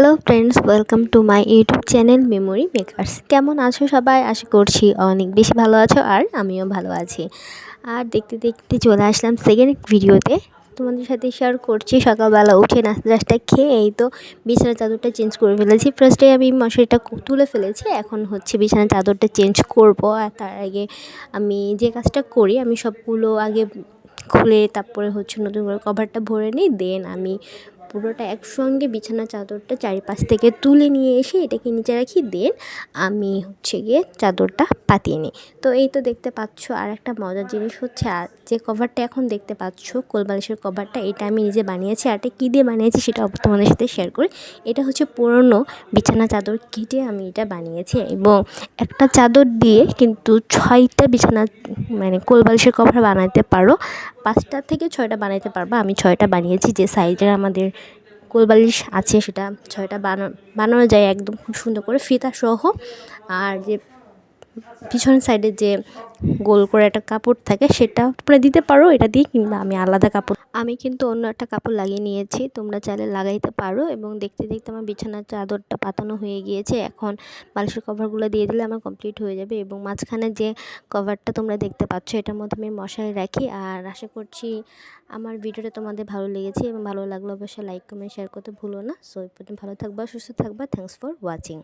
Hello friends welcome to my YouTube channel memory makers কেমন আছো সবাই? আশা করছি অনেক বেশি ভালো আছো আর আমিও ভালো আছি। আর দেখতে দেখতে চলে আসলাম সেকেন্ড ভিডিওতে তোমাদের সাথে শেয়ার করছি, সকালবেলা উঠে নাস্তা টাস্তা খেয়ে এই তো বিছানার চাদরটা চেঞ্জ করে ফেলেছি। ফার্স্টে আমি মশারিটা তুলে ফেলেছি, এখন হচ্ছে বিছানার চাদরটা চেঞ্জ করব। আর তার আগে আমি যে কাজটা করি, আমি সবগুলো আগে খুলে তারপরে হচ্ছে নতুন করে কভারটা ভরে নিই দেন আমি পুরোটা একসঙ্গে বিছানা চাদরটা চারিপাশ থেকে তুলে নিয়ে এসে এটাকে নিচে রাখি দেন আমি হচ্ছে গিয়ে চাদরটা পাতিয়ে নিই। তো এই তো দেখতে পাচ্ছ আর একটা মজার জিনিস হচ্ছে যে কভারটা এখন দেখতে পাচ্ছ, কোলবালিশের কভারটা এটা আমি নিজে বানিয়েছি। আর এটা কী দিয়ে বানিয়েছি সেটা তোমাদের সাথে শেয়ার করি। এটা হচ্ছে পুরনো বিছানা চাদর কেটে আমি এটা বানিয়েছি এবং একটা চাদর দিয়ে কিন্তু ছয়টা বিছানা মানে কোলবালিশের কভার বানাতে পারো। পাঁচটা থেকে ছয়টা বানাইতে পারব। আমি ছয়টা বানিয়েছি, যে সাইজের আমাদের কোলবালিশ আছে সেটা ছয়টা বানানো বানানো যায় একদম খুব সুন্দর করে ফিতা সহ। আর যে পিছনের সাইডে যে গোল করে একটা কাপড় থাকে, সেটা তোমরা দিতে পারো, এটা দিয়ে কিংবা আমি আলাদা কাপড়। আমি কিন্তু অন্য একটা কাপড় লাগিয়ে নিয়েছি, তোমরা চাইলে লাগাইতে পারো এবং দেখতে দেখতে আমার বিছানার চাদরটা পাতানো হয়ে গিয়েছে। এখন বালিশের কভারগুলো দিয়ে দিলে আমার কমপ্লিট হয়ে যাবে এবং মাঝখানে যে কভারটা তোমরা দেখতে পাচ্ছ, এটার মধ্যে আমি মশারি রাখি। আর আশা করছি আমার ভিডিওটা তোমাদের ভালো লেগেছে এবং ভালো লাগলে অবশ্যই লাইক কমেন্ট শেয়ার করতে ভুলো না। সো এই পর্যন্ত ভালো থাকবা, সুস্থ থাকবা। Thanks for watching